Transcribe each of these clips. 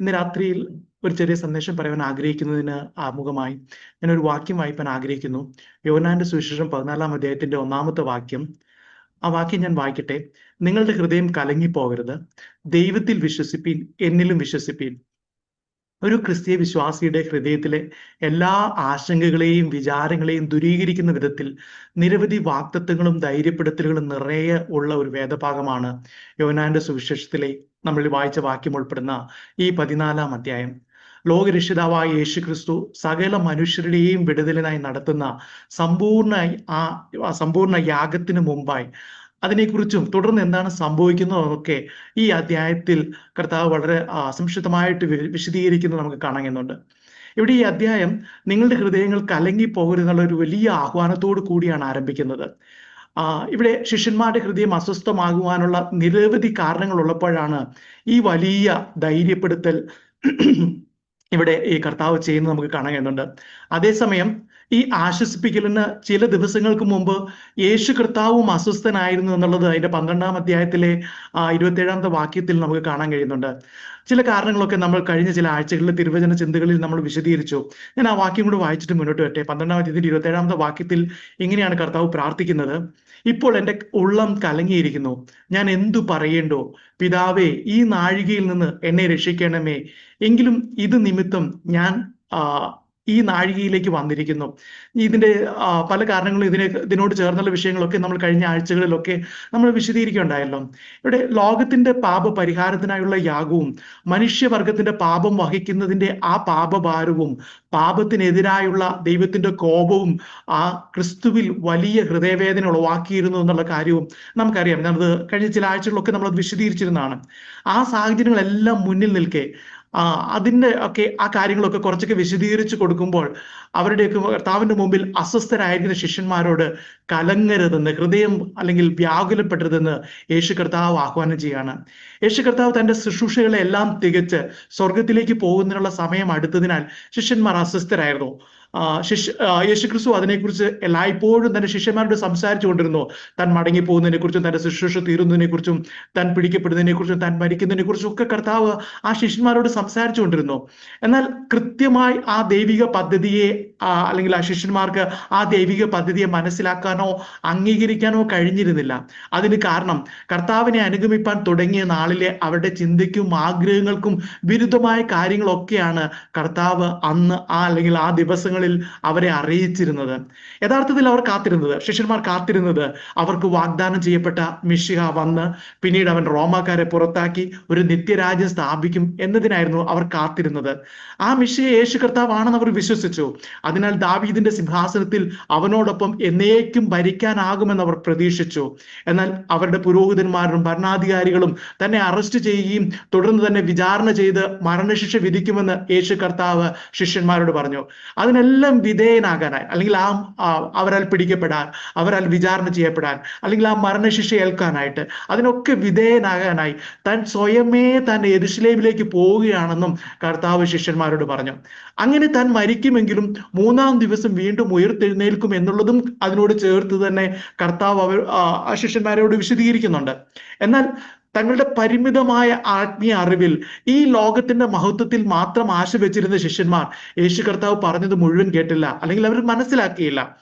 ഇന്ന് രാത്രിയിൽ ഒരു ചെറിയ സന്ദേശം പറയാൻ ആഗ്രഹിക്കുന്നതിന് ആമുഖമായി. ഞാൻ ഒരു വാക്യം വായിപ്പാൻ ആഗ്രഹിക്കുന്നു. യോനാന്റെ സുവിശേഷം പതിനാലാം അധ്യായത്തിന്റെ ഒന്നാമത്തെ വാക്യം. ആ വാക്യം ഞാൻ വായിക്കട്ടെ. നിങ്ങളുടെ ഹൃദയം കലങ്ങിപ്പോകരുത്. ദൈവത്തിൽ വിശ്വസിപ്പീൻ എന്നിലും വിശ്വസിപ്പീൻ. ഒരു ക്രിസ്തീയ വിശ്വാസിയുടെ ഹൃദയത്തിലെ എല്ലാ ആശങ്കകളെയും വിചാരങ്ങളെയും ദുരീകരിക്കുന്ന വിധത്തിൽ നിരവധി വാക്തത്വങ്ങളും ധൈര്യപ്പെടുത്തലുകളും നിറയെ ഉള്ള ഒരു വേദഭാഗമാണ് യോനാന്റെ സുവിശേഷത്തിലെ നമ്മൾ വായിച്ച വാക്യം ഉൾപ്പെടുന്ന ഈ പതിനാലാം അധ്യായം. ലോകരക്ഷിതാവായ യേശു ക്രിസ്തു സകല മനുഷ്യരുടെയും വിടുതലിനായി നടത്തുന്ന സമ്പൂർണ ആ സമ്പൂർണ യാഗത്തിന് മുമ്പായി അതിനെക്കുറിച്ചും തുടർന്ന് എന്താണ് സംഭവിക്കുന്നതൊക്കെ ഈ അധ്യായത്തിൽ കർത്താവ് വളരെ സംക്ഷിപ്തമായിട്ട് വിശദീകരിക്കുന്നത് നമുക്ക് കാണുന്നുണ്ട് ഇവിടെ ഈ അധ്യായം നിങ്ങളുടെ ഹൃദയങ്ങൾ കലങ്ങി പോകരുതെന്നുള്ള ഒരു വലിയ ആഹ്വാനത്തോടു കൂടിയാണ് ആരംഭിക്കുന്നത്. ഇവിടെ ശിഷ്യന്മാരുടെ ഹൃദയം അസ്വസ്ഥമാകുവാനുള്ള നിരവധി കാരണങ്ങൾ ഉള്ളപ്പോഴാണ് ഈ വലിയ ധൈര്യപ്പെടുത്തൽ ഇവിടെ ഈ കർത്താവ് ചെയ്യുന്നത് നമുക്ക് കാണാൻ കഴിയുന്നുണ്ട്. അതേസമയം ഈ ആശ്വസിപ്പിക്കലിന് ചില ദിവസങ്ങൾക്ക് മുമ്പ് യേശു കർത്താവും അസ്വസ്ഥനായിരുന്നു എന്നുള്ളത് അതിന്റെ പന്ത്രണ്ടാം അധ്യായത്തിലെ ഇരുപത്തേഴാമത്തെ വാക്യത്തിൽ നമുക്ക് കാണാൻ കഴിയുന്നുണ്ട്. ചില കാരണങ്ങളൊക്കെ നമ്മൾ കഴിഞ്ഞ ചില ആഴ്ചകളിൽ തിരുവചന ചിന്തകളിൽ നമ്മൾ വിശദീകരിച്ചു. ഞാൻ ആ വാക്യം കൂടെ വായിച്ചിട്ട് മുന്നോട്ട് വരട്ടെ. പന്ത്രണ്ടാം അധ്യായത്തിന്റെ ഇരുപത്തേഴാമത്തെ വാക്യത്തിൽ ഇങ്ങനെയാണ് കർത്താവ് പ്രാർത്ഥിക്കുന്നത്. ഇപ്പോൾ എന്റെ ഉള്ളം കലങ്ങിയിരിക്കുന്നു. ഞാൻ എന്തു പറയേണ്ടോ? പിതാവേ ഈ നാഴികയിൽ നിന്ന് എന്നെ രക്ഷിക്കണമേ. എങ്കിലും ഇത് നിമിത്തം ഞാൻ ഈ നാഴികയിലേക്ക് വന്നിരിക്കുന്നു. ഇതിന്റെ പല കാരണങ്ങളും ഇതിനെ ഇതിനോട് ചേർന്നുള്ള വിഷയങ്ങളൊക്കെ നമ്മൾ കഴിഞ്ഞ ആഴ്ചകളിലൊക്കെ നമ്മൾ വിശദീകരിക്കുകയുണ്ടായല്ലോ. ഇവിടെ ലോകത്തിന്റെ പാപ പരിഹാരത്തിനായുള്ള യാഗവും മനുഷ്യവർഗത്തിന്റെ പാപം വഹിക്കുന്നതിന്റെ ആ പാപഭാരവും പാപത്തിനെതിരായുള്ള ദൈവത്തിന്റെ കോപവും ആ ക്രിസ്തുവിൽ വലിയ ഹൃദയവേദന ഉളവാക്കിയിരുന്നു എന്നുള്ള കാര്യവും നമുക്കറിയാം. അത് കഴിഞ്ഞ ചില ആഴ്ചകളിലൊക്കെ നമ്മൾ വിശദീകരിച്ചിരുന്നതാണ്. ആ സാഹചര്യങ്ങളെല്ലാം മുന്നിൽ നിൽക്കെ അതിന്റെ ഒക്കെ ആ കാര്യങ്ങളൊക്കെ കുറച്ചൊക്കെ വിശദീകരിച്ചു കൊടുക്കുമ്പോൾ അവരുടെയൊക്കെ കർത്താവിന്റെ മുമ്പിൽ അസ്വസ്ഥരായിരിക്കുന്ന ശിഷ്യന്മാരോട് കലങ്ങരുതെന്ന് ഹൃദയം അല്ലെങ്കിൽ വ്യാകുലപ്പെടരുതെന്ന് യേശു കർത്താവ് ആഹ്വാനം ചെയ്യാണ്. യേശു കർത്താവ് തന്റെ ശുശ്രൂഷകളെ എല്ലാം തികച്ച് സ്വർഗത്തിലേക്ക് പോകുന്നതിനുള്ള സമയം അടുത്തതിനാൽ ശിഷ്യന്മാർ അസ്വസ്ഥരായിരുന്നു. ശിഷ്യ യേശുക്രിസ്തു അതിനെക്കുറിച്ച് എല്ലായ്പ്പോഴും തന്റെ ശിഷ്യന്മാരോട് സംസാരിച്ചു കൊണ്ടിരുന്നു. താൻ മടങ്ങി പോകുന്നതിനെ കുറിച്ചും തന്റെ ശുശ്രൂഷ തീരുന്നതിനെ കുറിച്ചും താൻ പിടിക്കപ്പെടുന്നതിനെ കുറിച്ചും താൻ മരിക്കുന്നതിനെ കുറിച്ചും ഒക്കെ കർത്താവ് ആ ശിഷ്യന്മാരോട് സംസാരിച്ചു കൊണ്ടിരുന്നു. എന്നാൽ കൃത്യമായി ആ ദൈവിക പദ്ധതിയെ അല്ലെങ്കിൽ ആ ശിഷ്യന്മാർക്ക് ആ ദൈവിക പദ്ധതിയെ മനസ്സിലാക്കാനോ അംഗീകരിക്കാനോ കഴിഞ്ഞിരുന്നില്ല. അതിന് കാരണം കർത്താവിനെ അനുഗമിപ്പാൻ തുടങ്ങിയ നാളിലെ അവരുടെ ചിന്തയ്ക്കും ആഗ്രഹങ്ങൾക്കും വിരുദ്ധമായ കാര്യങ്ങളൊക്കെയാണ് കർത്താവ് അന്ന് ആ അല്ലെങ്കിൽ ആ ദിവസങ്ങളിൽ അവരെ അറിയിച്ചിരുന്നത്. യഥാർത്ഥത്തിൽ അവർ കാത്തിരുന്നത് ശിഷ്യന്മാർ കാത്തിരുന്നത് അവർക്ക് വാഗ്ദാനം ചെയ്യപ്പെട്ട മിഷിഹ വന്ന് പിന്നീട് അവൻ റോമാക്കാരെ പുറത്താക്കി ഒരു നിത്യരാജ്യം സ്ഥാപിക്കും എന്നതിനായിരുന്നു അവർ കാത്തിരുന്നത്. ആ മിഷിയെ യേശു കർത്താവാണെന്ന് അവർ വിശ്വസിച്ചു. അതിനാൽ ദാവീദിന്റെ സിംഹാസനത്തിൽ അവനോടൊപ്പം എന്നേക്കും ഭരിക്കാനാകുമെന്ന് അവർ പ്രതീക്ഷിച്ചു. എന്നാൽ അവരുടെ പുരോഹിതന്മാരും ഭരണാധികാരികളും തന്നെ അറസ്റ്റ് ചെയ്യുകയും തുടർന്ന് തന്നെ വിചാരണ ചെയ്ത് മരണശിക്ഷ വിധിക്കുമെന്ന് യേശു കർത്താവ് ശിഷ്യന്മാരോട് പറഞ്ഞു. അതിനെല്ലാം വിധേയനാകാനായി അല്ലെങ്കിൽ ആ അവരാൽ പിടിക്കപ്പെടാൻ അവരാൽ വിചാരണ ചെയ്യപ്പെടാൻ അല്ലെങ്കിൽ ആ മരണശിക്ഷ ഏൽക്കാനായിട്ട് അതിനൊക്കെ വിധേയനാകാനായി താൻ സ്വയമേ തന്നെ എരുസലേമിലേക്ക് പോവുകയാണെന്നും കർത്താവ് ശിഷ്യന്മാരോട് പറഞ്ഞു. അങ്ങനെ താൻ മരിക്കുമെങ്കിലും മൂന്നാം ദിവസം വീണ്ടും ഉയർത്തെഴുന്നേൽക്കും എന്നുള്ളതും അതിനോട് ചേർത്ത് തന്നെ കർത്താവ് അവർ ശിഷ്യന്മാരോട് വിശദീകരിക്കുന്നുണ്ട്. എന്നാൽ തങ്ങളുടെ പരിമിതമായ ആത്മീയ അറിവിൽ ഈ ലോകത്തിന്റെ മഹത്വത്തിൽ മാത്രം ആശ വെച്ചിരുന്ന ശിഷ്യന്മാർ യേശു കർത്താവ് പറഞ്ഞത് മുഴുവൻ കേട്ടില്ല അല്ലെങ്കിൽ അവർ മനസ്സിലാക്കിയില്ല.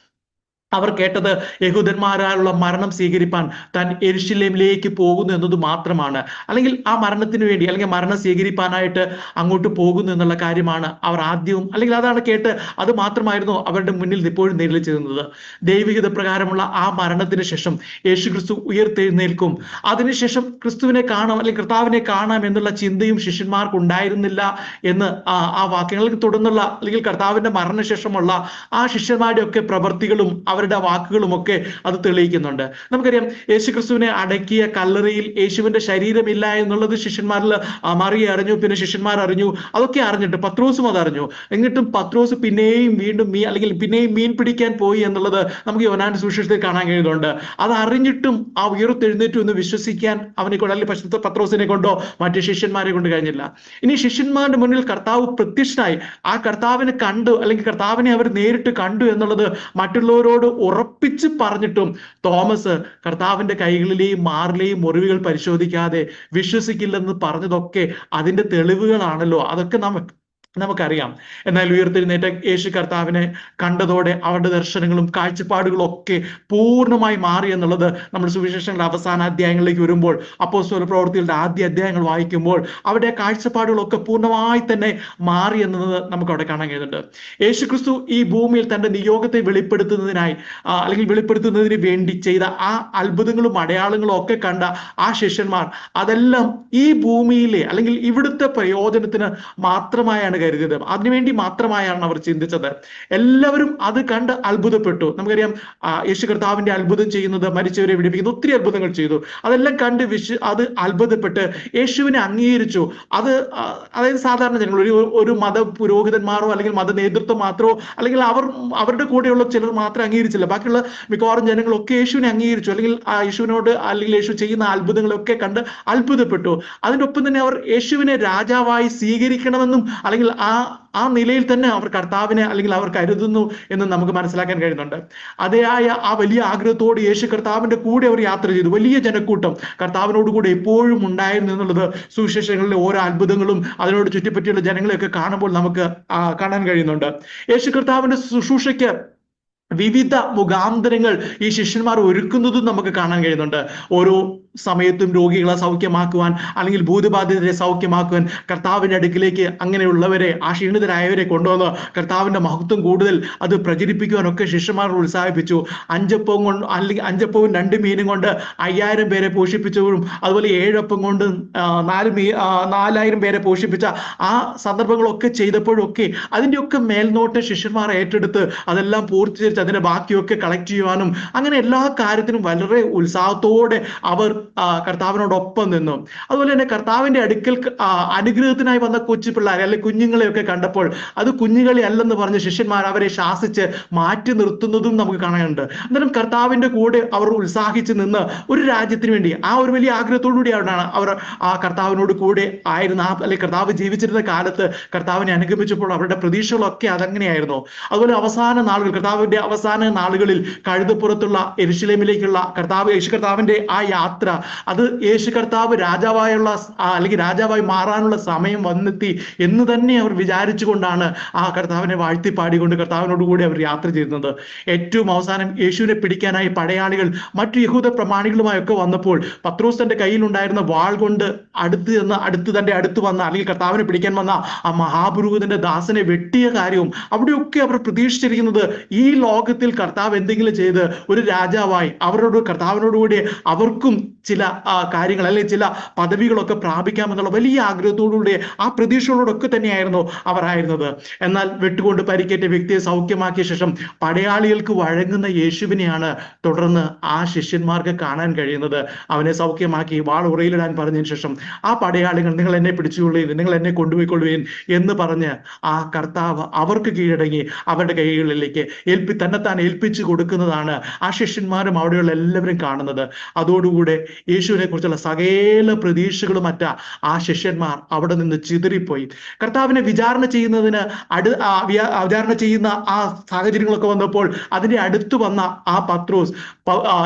അവർ കേട്ടത് യഹൂദന്മാരാലുള്ള മരണം സ്വീകരിപ്പാൻ താൻ എരിശിലേമിലേക്ക് പോകുന്നു എന്നത് മാത്രമാണ്. അല്ലെങ്കിൽ ആ മരണത്തിന് വേണ്ടി അല്ലെങ്കിൽ മരണം സ്വീകരിപ്പാനായിട്ട് അങ്ങോട്ട് പോകുന്നു എന്നുള്ള കാര്യമാണ് അവർ ആദ്യവും അല്ലെങ്കിൽ അതാണ് കേട്ട് അത് മാത്രമായിരുന്നു അവരുടെ മുന്നിൽ ഇപ്പോഴും നേരിളിച്ചിരുന്നത് ദൈവികത പ്രകാരമുള്ള ആ മരണത്തിന് ശേഷം യേശു ക്രിസ്തു ഉയർത്തെഴുന്നേൽക്കും അതിനുശേഷം ക്രിസ്തുവിനെ കാണാം അല്ലെങ്കിൽ കർത്താവിനെ കാണാം എന്നുള്ള ചിന്തയും ശിഷ്യന്മാർക്ക് ഉണ്ടായിരുന്നില്ല എന്ന് ആ വാക്യങ്ങൾക്ക് തുടർന്നുള്ള അല്ലെങ്കിൽ കർത്താവിന്റെ മരണശേഷമുള്ള ആ ശിഷ്യന്മാരുടെ ഒക്കെ പ്രവൃത്തികളും അവരുടെ വാക്കുകളുമൊക്കെ അത് തെളിയിക്കുന്നുണ്ട്. നമുക്കറിയാം യേശുക്രിസ്തുവിനെ അടക്കിയ കല്ലറയിൽ യേശുവിന്റെ ശരീരമില്ല എന്നുള്ളത് ശിഷ്യന്മാരിൽ മറിയ അറിഞ്ഞു പിന്നെ ശിഷ്യന്മാർ അറിഞ്ഞു അതൊക്കെ അറിഞ്ഞിട്ട് പത്രോസും അത് അറിഞ്ഞു. എന്നിട്ടും പത്രോസ് പിന്നെയും വീണ്ടും മീൻ അല്ലെങ്കിൽ പിന്നെയും മീൻ പിടിക്കാൻ പോയി എന്നുള്ളത് നമുക്ക് യോനാന്റെ സുശേഷത്തിൽ കാണാൻ കഴിയുന്നുണ്ട്. അത് അറിഞ്ഞിട്ടും ആ ഉയർത്തെഴുന്നേറ്റു എന്ന് വിശ്വസിക്കാൻ അവനെ കൊണ്ട് അല്ലെങ്കിൽ പത്രോസിനെ കൊണ്ടോ മറ്റു ശിഷ്യന്മാരെ കൊണ്ട് കഴിഞ്ഞില്ല. ഇനി ശിഷ്യന്മാരുടെ മുന്നിൽ കർത്താവ് പ്രത്യക്ഷനായി ആ കർത്താവിനെ കണ്ടു അല്ലെങ്കിൽ കർത്താവിനെ അവർ നേരിട്ട് കണ്ടു എന്നുള്ളത് മറ്റുള്ളവരോട് ഉറപ്പിച്ച് പറഞ്ഞിട്ടും തോമസ് കർത്താവിന്റെ കൈകളിലെയും മാറിലെയും മുറിവുകൾ പരിശോധിക്കാതെ വിശ്വസിക്കില്ലെന്ന് പറഞ്ഞതൊക്കെ അതിന്റെ തെളിവുകളാണല്ലോ. അതൊക്കെ നാം നമുക്കറിയാം. എന്നാൽ ഉയർത്തെഴുന്നേറ്റ യേശു കർത്താവിനെ കണ്ടതോടെ അവരുടെ ദർശനങ്ങളും കാഴ്ചപ്പാടുകളും ഒക്കെ പൂർണമായി മാറി എന്നുള്ളത് നമ്മൾ സുവിശേഷങ്ങളുടെ അവസാന അധ്യായങ്ങളിലേക്ക് വരുമ്പോൾ അപ്പോസ്തല പ്രവർത്തികളുടെ ആദ്യ അധ്യായങ്ങൾ വായിക്കുമ്പോൾ അവരുടെ കാഴ്ചപ്പാടുകളൊക്കെ പൂർണമായി തന്നെ മാറി എന്നത് നമുക്ക് അവിടെ കാണാൻ കഴിയുന്നുണ്ട്. യേശു ക്രിസ്തു ഈ ഭൂമിയിൽ തന്റെ നിയോഗത്തെ വെളിപ്പെടുത്തുന്നതിനായി അല്ലെങ്കിൽ വെളിപ്പെടുത്തുന്നതിന് വേണ്ടി ചെയ്ത ആ അത്ഭുതങ്ങളും അടയാളങ്ങളും ഒക്കെ കണ്ട ആ ശിഷ്യന്മാർ അതെല്ലാം ഈ ഭൂമിയിലെ അല്ലെങ്കിൽ ഇവിടുത്തെ പ്രയോജനത്തിന് മാത്രമായാണ് കരുതിയത്. അതിനുവേണ്ടി മാത്രമായാണ് അവർ ചിന്തിച്ചത്. എല്ലാവരും അത് കണ്ട് അത്ഭുതപ്പെട്ടു. നമുക്കറിയാം യേശു കർത്താവിന്റെ അത്ഭുതം ചെയ്യുന്നത് മരിച്ചവരെ വിടിപ്പിക്കുന്നത് ഒത്തിരി അത്ഭുതങ്ങൾ ചെയ്തു. അതെല്ലാം കണ്ട് വിശ്വ അത് അത്ഭുതപ്പെട്ട് യേശുവിനെ അംഗീകരിച്ചു. അത് അതായത് സാധാരണ ജനങ്ങൾ ഒരു ഒരു മത പുരോഹിതന്മാരോ അല്ലെങ്കിൽ മത നേതൃത്വം മാത്രമോ അല്ലെങ്കിൽ അവർ അവരുടെ കൂടെയുള്ള ചിലർ മാത്രം അംഗീകരിച്ചില്ല. ബാക്കിയുള്ള മിക്കവാറും ജനങ്ങളൊക്കെ യേശുവിനെ അംഗീകരിച്ചു. അല്ലെങ്കിൽ ആ യേശുവിനോട് അല്ലെങ്കിൽ യേശു ചെയ്യുന്ന അത്ഭുതങ്ങളൊക്കെ കണ്ട് അത്ഭുതപ്പെട്ടു. അതിന്റെ ഒപ്പം തന്നെ അവർ യേശുവിനെ രാജാവായി സ്വീകരിക്കണമെന്നും അല്ലെങ്കിൽ ആ ആ നിലയിൽ തന്നെ അവർ കർത്താവിനെ അല്ലെങ്കിൽ അവർ കരുതുന്നു എന്ന് നമുക്ക് മനസ്സിലാക്കാൻ കഴിയുന്നുണ്ട്. അതേയായ ആ വലിയ ആഗ്രഹത്തോട് യേശു കർത്താവിന്റെ കൂടെ അവർ യാത്ര ചെയ്തു. വലിയ ജനക്കൂട്ടം കർത്താവിനോട് കൂടെ എപ്പോഴും ഉണ്ടായിരുന്നു എന്നുള്ളത് സുവിശേഷങ്ങളിലെ ഓരോ അത്ഭുതങ്ങളും അതിനോട് ചുറ്റിപ്പറ്റിയുള്ള ജനങ്ങളെയൊക്കെ കാണുമ്പോൾ നമുക്ക് കാണാൻ കഴിയുന്നുണ്ട്. യേശു കർത്താവിന്റെ ശുശ്രൂഷയ്ക്ക് വിവിധ മുഖാന്തരങ്ങൾ ഈ ശിഷ്യന്മാർ ഒരുക്കുന്നതും നമുക്ക് കാണാൻ കഴിയുന്നുണ്ട്. ഓരോ സമയത്തും രോഗികളെ സൗഖ്യമാക്കുവാൻ അല്ലെങ്കിൽ ഭൂതബാധിതരെ സൗഖ്യമാക്കുവാൻ കർത്താവിന്റെ അടുക്കിലേക്ക് അങ്ങനെയുള്ളവരെ ആ ക്ഷീണിതരായവരെ കൊണ്ടുവന്ന് കർത്താവിന്റെ മഹത്വം കൂടുതൽ അത് പ്രചരിപ്പിക്കുവാനൊക്കെ ശിഷ്യന്മാർ ഉത്സാഹിപ്പിച്ചു. അഞ്ചപ്പവും കൊണ്ട് അല്ലെങ്കിൽ അഞ്ചപ്പവും രണ്ട് മീനും കൊണ്ട് അയ്യായിരം പേരെ പോഷിപ്പിച്ചവരും അതുപോലെ ഏഴപ്പം കൊണ്ട് നാല് മീ നാലായിരം പേരെ പോഷിപ്പിച്ച ആ സന്ദർഭങ്ങളൊക്കെ ചെയ്തപ്പോഴൊക്കെ അതിന്റെയൊക്കെ മേൽനോട്ടം ശിഷ്യന്മാർ ഏറ്റെടുത്ത് അതെല്ലാം പൂർത്തീകരിച്ച് അതിന്റെ ബാക്കിയൊക്കെ കളക്ട് ചെയ്യുവാനും അങ്ങനെ എല്ലാ കാര്യത്തിനും വളരെ ഉത്സാഹത്തോടെ അവർ കർത്താവിനോടൊപ്പം നിന്നു. അതുപോലെ തന്നെ കർത്താവിന്റെ അടുക്കൽ അനുഗ്രഹത്തിനായി വന്ന കൊച്ചു പിള്ളേരെ അല്ലെങ്കിൽ കുഞ്ഞുങ്ങളെയൊക്കെ കണ്ടപ്പോൾ അത് കുഞ്ഞുങ്ങളെ അല്ലെന്ന് പറഞ്ഞ് ശിഷ്യന്മാർ അവരെ ശാസിച്ച് മാറ്റി നിർത്തുന്നതും നമുക്ക് കാണാനുണ്ട്. അന്നേരം കർത്താവിന്റെ കൂടെ അവർ ഉത്സാഹിച്ച് നിന്ന് ഒരു രാജ്യത്തിന് വേണ്ടി ആ ഒരു വലിയ ആഗ്രഹത്തോടു കൂടിയാണ് അവർ ആ കർത്താവിനോട് കൂടെ ആയിരുന്ന ആ അല്ലെങ്കിൽ കർത്താവ് ജീവിച്ചിരുന്ന കാലത്ത് കർത്താവിനെ അനുഗമിച്ചപ്പോൾ അവരുടെ പ്രതീക്ഷകളൊക്കെ അതങ്ങനെയായിരുന്നു. അതുപോലെ അവസാന നാളുകൾ കർത്താവിന്റെ അവസാന നാളുകളിൽ കഴുതപ്പുറത്തുള്ള എരിശിലേമിലേക്കുള്ള കർത്താവ് യേശു കർത്താവിന്റെ ആ യാത്ര അത് യേശു കർത്താവ് രാജാവായുള്ള അല്ലെങ്കിൽ രാജാവായി മാറാനുള്ള സമയം വന്നെത്തി എന്ന് തന്നെ അവർ വിചാരിച്ചുകൊണ്ടാണ് ആ കർത്താവിനെ വാഴ്ത്തി പാടിക്കൊണ്ട് കർത്താവിനോട് കൂടി അവർ യാത്ര ചെയ്യുന്നത് ഏറ്റവും അവസാനം യേശുവിനെ പിടിക്കാനായി പടയാളികൾ മറ്റു യഹൂദ പ്രമാണികളുമായൊക്കെ വന്നപ്പോൾ പത്രോസ് തന്റെ കയ്യിലുണ്ടായിരുന്ന വാൾ കൊണ്ട് അടുത്ത് ചെന്ന് അടുത്ത് തന്റെ അടുത്ത് വന്ന അല്ലെങ്കിൽ കർത്താവിനെ പിടിക്കാൻ വന്ന ആ മഹാപുരോഹിതന്റെ ദാസനെ വെട്ടിയ കാര്യവും അവിടെയൊക്കെ അവർ പ്രതീക്ഷിച്ചിരിക്കുന്നത് ഈ ലോകത്തിൽ കർത്താവ് എന്തെങ്കിലും ചെയ്ത് ഒരു രാജാവായി അവരോട് കർത്താവിനോടുകൂടി അവർക്കും ചില കാര്യങ്ങൾ അല്ലെങ്കിൽ ചില പദവികളൊക്കെ പ്രാപിക്കാമെന്നുള്ള വലിയ ആഗ്രഹത്തോടുകൂടി ആ പ്രതീക്ഷകളോടൊക്കെ തന്നെയായിരുന്നു അവർ ആയിരുന്നത്. എന്നാൽ വെട്ടുകൊണ്ട് പരിക്കേറ്റ വ്യക്തിയെ സൗഖ്യമാക്കിയ ശേഷം പടയാളികൾക്ക് വഴങ്ങുന്ന യേശുവിനെയാണ് തുടർന്ന് ആ ശിഷ്യന്മാർക്ക് കാണാൻ കഴിയുന്നത്. അവനെ സൗഖ്യമാക്കി വാൾ ഉറയിലിടാൻ പറഞ്ഞതിന് ശേഷം ആ പടയാളികൾ നിങ്ങൾ എന്നെ പിടിച്ചുകൊള്ളുകയും നിങ്ങൾ എന്നെ കൊണ്ടുപോയിക്കൊള്ളുകയും എന്ന് പറഞ്ഞ് ആ കർത്താവ് അവർക്ക് കീഴടങ്ങി അവരുടെ കൈകളിലേക്ക് ഏൽപ്പി തന്നെത്താൻ ഏൽപ്പിച്ചു കൊടുക്കുന്നതാണ് ആ ശിഷ്യന്മാരും അവിടെയുള്ള എല്ലാവരും കാണുന്നത്. അതോടുകൂടെ യേശുവിനെ കുറിച്ചുള്ള സകല പ്രതീക്ഷകളും മറ്റ ആ ശിഷ്യന്മാർ അവിടെ നിന്ന് ചിതറിപ്പോയി. കർത്താവിനെ വിചാരണ ചെയ്യുന്നതിന് അടു വിചാരണ ചെയ്യുന്ന ആ സാഹചര്യങ്ങളൊക്കെ വന്നപ്പോൾ അതിന്റെ അടുത്ത് വന്ന ആ പത്രോസ്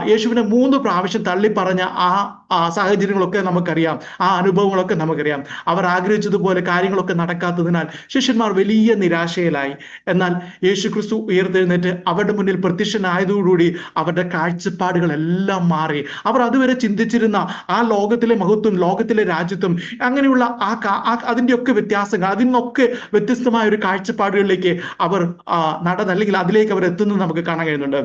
യേശുവിനെ മൂന്ന് പ്രാവശ്യം തള്ളി പറഞ്ഞ ആ സാഹചര്യങ്ങളൊക്കെ നമുക്കറിയാം. ആ അനുഭവങ്ങളൊക്കെ നമുക്കറിയാം. അവർ ആഗ്രഹിച്ചതുപോലെ കാര്യങ്ങളൊക്കെ നടക്കാത്തതിനാൽ ശിഷ്യന്മാർ വലിയ നിരാശയിലായി. എന്നാൽ യേശു ക്രിസ്തു ഉയർത്തെഴുന്നേറ്റ് അവരുടെ മുന്നിൽ പ്രത്യക്ഷനായതോടുകൂടി അവരുടെ കാഴ്ചപ്പാടുകളെല്ലാം മാറി. അവർ അതുവരെ ചിന്തിച്ചിരുന്ന ആ ലോകത്തിലെ മഹത്വം ലോകത്തിലെ രാജ്യത്വം അങ്ങനെയുള്ള ആ അതിന്റെയൊക്കെ വ്യത്യാസങ്ങൾ അതിൽ നിന്നൊക്കെ വ്യത്യസ്തമായ ഒരു കാഴ്ചപ്പാടുകളിലേക്ക് അവർ നടന്ന് അല്ലെങ്കിൽ അതിലേക്ക് അവർ എത്തുന്നത് നമുക്ക് കാണാൻ കഴിയുന്നുണ്ട്.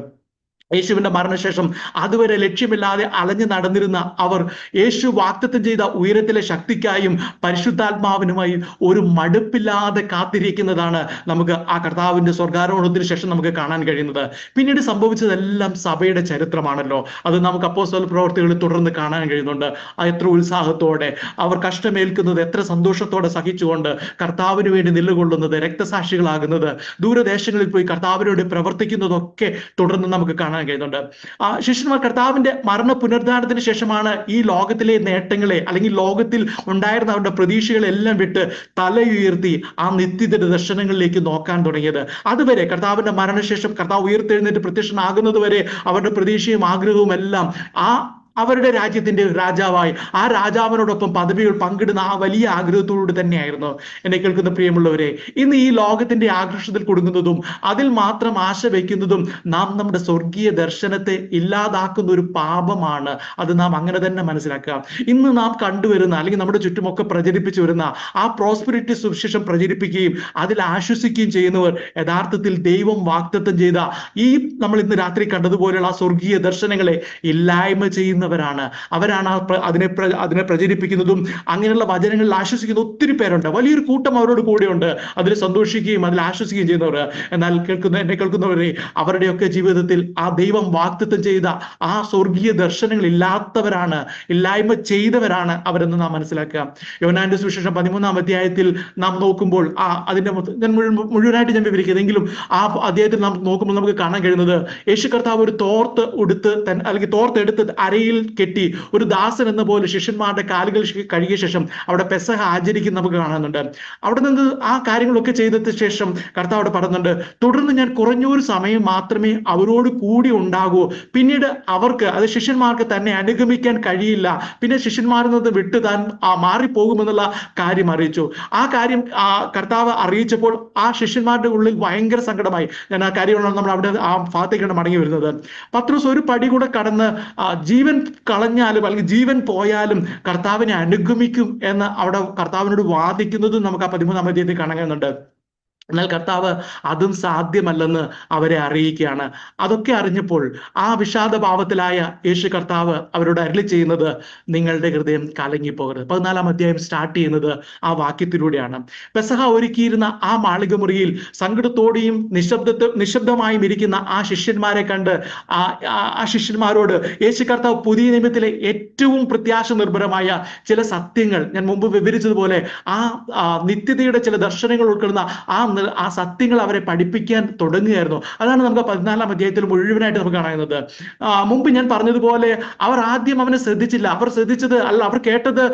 യേശുവിന്റെ മരണശേഷം അതുവരെ ലക്ഷ്യമില്ലാതെ അലഞ്ഞു നടന്നിരുന്ന അവർ യേശു വാക്തത്വം ചെയ്ത ഉയരത്തിലെ ശക്തിക്കായും പരിശുദ്ധാത്മാവിനുമായി ഒരു മടുപ്പില്ലാതെ കാത്തിരിക്കുന്നതാണ് നമുക്ക് ആ കർത്താവിന്റെ സ്വർഗാരോഹണത്തിന് ശേഷം നമുക്ക് കാണാൻ കഴിയുന്നത്. പിന്നീട് സംഭവിച്ചതെല്ലാം സഭയുടെ ചരിത്രമാണല്ലോ. അത് നമുക്ക് അപ്പോസ്തല പ്രവർത്തികളിൽ തുടർന്ന് കാണാൻ കഴിയുന്നുണ്ട്. എത്ര ഉത്സാഹത്തോടെ അവർ കഷ്ടമേൽക്കുന്നത് എത്ര സന്തോഷത്തോടെ സഹിച്ചുകൊണ്ട് കർത്താവിന് വേണ്ടി നിലകൊള്ളുന്നത് രക്തസാക്ഷികളാകുന്നത് ദൂരദേശങ്ങളിൽ പോയി കർത്താവിനോട് പ്രവർത്തിക്കുന്നതൊക്കെ തുടർന്ന് നമുക്ക് കാണാൻ കാണാൻ കഴിയുന്നുണ്ട്. ആ ശിഷ്യന്മാർ കർത്താവിന്റെ മരണ പുനർദ്ധാരണത്തിന് ശേഷമാണ് ഈ ലോകത്തിലെ നേട്ടങ്ങളെ അല്ലെങ്കിൽ ലോകത്തിൽ ഉണ്ടായിരുന്ന അവരുടെ പ്രതീക്ഷകളെല്ലാം വിട്ട് തലയുയർത്തി ആ നിത്യതയുടെ ദർശനങ്ങളിലേക്ക് നോക്കാൻ തുടങ്ങിയത്. അതുവരെ കർത്താവിന്റെ മരണശേഷം കർത്താവ് ഉയർത്തെഴുന്നേറ്റ് പ്രത്യക്ഷനാകുന്നത് വരെ അവരുടെ പ്രതീക്ഷയും ആഗ്രഹവും എല്ലാം ആ അവരുടെ രാജ്യത്തിന്റെ രാജാവായി. ആ രാജാവിനോടൊപ്പം പദവികൾ പങ്കിടുന്ന ആ വലിയ ആഗ്രഹത്തോടുകൂടി തന്നെയായിരുന്നു. എന്നെ കേൾക്കുന്ന പ്രിയമുള്ളവരെ ഇന്ന് ഈ ലോകത്തിന്റെ ആകർഷത്തിൽ കൊടുക്കുന്നതും അതിൽ മാത്രം ആശ വയ്ക്കുന്നതും നാം നമ്മുടെ സ്വർഗീയ ദർശനത്തെ ഇല്ലാതാക്കുന്ന ഒരു പാപമാണ്. അത് നാം അങ്ങനെ തന്നെ മനസ്സിലാക്കുക. ഇന്ന് നാം കണ്ടുവരുന്ന അല്ലെങ്കിൽ നമ്മുടെ ചുറ്റുമൊക്കെ പ്രചരിപ്പിച്ചു വരുന്ന ആ പ്രോസ്പെരിറ്റി സുവിശേഷം പ്രചരിപ്പിക്കുകയും അതിൽ ആശ്വസിക്കുകയും ചെയ്യുന്നവർ യഥാർത്ഥത്തിൽ ദൈവം വാക്തത്വം ചെയ്ത ഈ നമ്മൾ ഇന്ന് രാത്രി കണ്ടതുപോലെയുള്ള ആ സ്വർഗീയ ദർശനങ്ങളെ ഇല്ലായ്മ ചെയ്യുന്നവരാണ് അവരാണ് അതിനെ അതിനെ പ്രചരിപ്പിക്കുന്നതും അങ്ങനെയുള്ള വചനങ്ങളിൽ ആശ്വസിക്കുന്ന ഒത്തിരി പേരുണ്ട്. വലിയൊരു കൂട്ടം അവരോട് കൂടെയുണ്ട്. അതിൽ സന്തോഷിക്കുകയും അതിൽ ആശ്വസിക്കുകയും ചെയ്യുന്നവർ എന്നാൽ കേൾക്കുന്ന എന്നെ കേൾക്കുന്നവരെ അവരുടെയൊക്കെ ജീവിതത്തിൽ ആ ദൈവം വാക്തത്വം ചെയ്ത ആ സ്വർഗീയ ദർശനങ്ങൾ ഇല്ലാത്തവരാണ്. ഇല്ലായ്മ ചെയ്തവരാണ് അവരെന്ന് നാം മനസ്സിലാക്കുക. യോനാന്റെ സുവിശേഷം പതിമൂന്നാം അധ്യായത്തിൽ നാം നോക്കുമ്പോൾ ആ അതിന്റെ ഞാൻ മുഴുവനായിട്ട് ഞാൻ വിവരിക്കുന്നത് എങ്കിലും ആ അധ്യായത്തിൽ നാം നോക്കുമ്പോൾ നമുക്ക് കാണാൻ കഴിയുന്നത് യേശു കർത്താവ് ഒരു തോർത്ത് ഉടുത്ത് തൻ അല്ലെങ്കിൽ തോർത്ത് എടുത്ത് അരയിൽ കെട്ടി ഒരു ദാസൻ എന്ന പോലെ ശിഷ്യന്മാരുടെ കാലുകൾ കഴുകിയ ശേഷം അവിടെ പെസഹ ആചരിക്കുന്ന നമുക്ക് കാണുന്നുണ്ട്. അവിടെ നിന്ന് ആ കാര്യങ്ങളൊക്കെ ചെയ്തതിന് ശേഷം കർത്താവ് അവിടെ പറയുന്നുണ്ട് തുടർന്ന് ഞാൻ കുറഞ്ഞൊരു സമയം മാത്രമേ അവരോട് കൂടി ഉണ്ടാകൂ. പിന്നീട് അവർക്ക് അത് ശിഷ്യന്മാർക്ക് തന്നെ അനുഗമിക്കാൻ കഴിയില്ല. പിന്നെ ശിഷ്യന്മാരിൽ നിന്ന് വിട്ട് താൻ മാറിപ്പോകുമെന്നുള്ള കാര്യം അറിയിച്ചു. ആ കാര്യം ആ കർത്താവ് അറിയിച്ചപ്പോൾ ആ ശിഷ്യന്മാരുടെ ഉള്ളിൽ ഭയങ്കര സങ്കടമായി. ഞാൻ ആ കാര്യമാണ് നമ്മൾ അവിടെ ആ ഭാഗത്തേക്കാണ് മടങ്ങി വരുന്നത്. പത്രോസ് ഒരു പടി കൂടെ കടന്ന് ജീവൻ കളഞ്ഞാലും അല്ലെങ്കിൽ ജീവൻ പോയാലും കർത്താവിനെ അനുഗമിക്കും എന്ന് അവിടെ കർത്താവിനോട് വാദിക്കുന്നതും നമുക്ക് ആ പതിമൂന്നാം അധ്യായത്തിൽ കാണാൻ കഴിയുന്നുണ്ട്. എന്നാൽ കർത്താവ് അതും സാധ്യമല്ലെന്ന് അവരെ അറിയിക്കുകയാണ്. അതൊക്കെ അറിഞ്ഞപ്പോൾ ആ വിഷാദ ഭാവത്തിലായ യേശു കർത്താവ് അവരോട് അരളി ചെയ്യുന്നത് നിങ്ങളുടെ ഹൃദയം കലങ്ങിപ്പോകരുത്. പതിനാലാം അധ്യായം സ്റ്റാർട്ട് ചെയ്യുന്നത് ആ വാക്യത്തിലൂടെയാണ്. പെസഹ ഒരുക്കിയിരുന്ന ആ മാളികമുറിയിൽ സങ്കടത്തോടെയും നിശബ്ദ നിശബ്ദമായും ഇരിക്കുന്ന ആ ശിഷ്യന്മാരെ കണ്ട് ആ ആ- ശിഷ്യന്മാരോട് യേശു കർത്താവ് പുതിയ നിയമത്തിലെ ഏറ്റവും പ്രത്യാശ നിർഭരമായ ചില സത്യങ്ങൾ ഞാൻ മുമ്പ് വിവരിച്ചതുപോലെ ആ, നിത്യതയുടെ ചില ദർശനങ്ങൾ ഉൾക്കൊള്ളുന്ന ആ നി- ആ സത്യങ്ങൾ അവരെ പഠിപ്പിക്കാൻ തുടങ്ങുകയായിരുന്നു. അതാണ് നമുക്ക് പതിനാലാം അധ്യായത്തിൽ മുഴുവനായിട്ട് നമുക്ക് കാണുന്നത്. മുമ്പ് ഞാൻ പറഞ്ഞതുപോലെ അവർ ആദ്യം അവനെ ശ്രദ്ധിച്ചില്ല. അവർ ശ്രദ്ധിച്ചത് അല്ല അവർ കേട്ടത്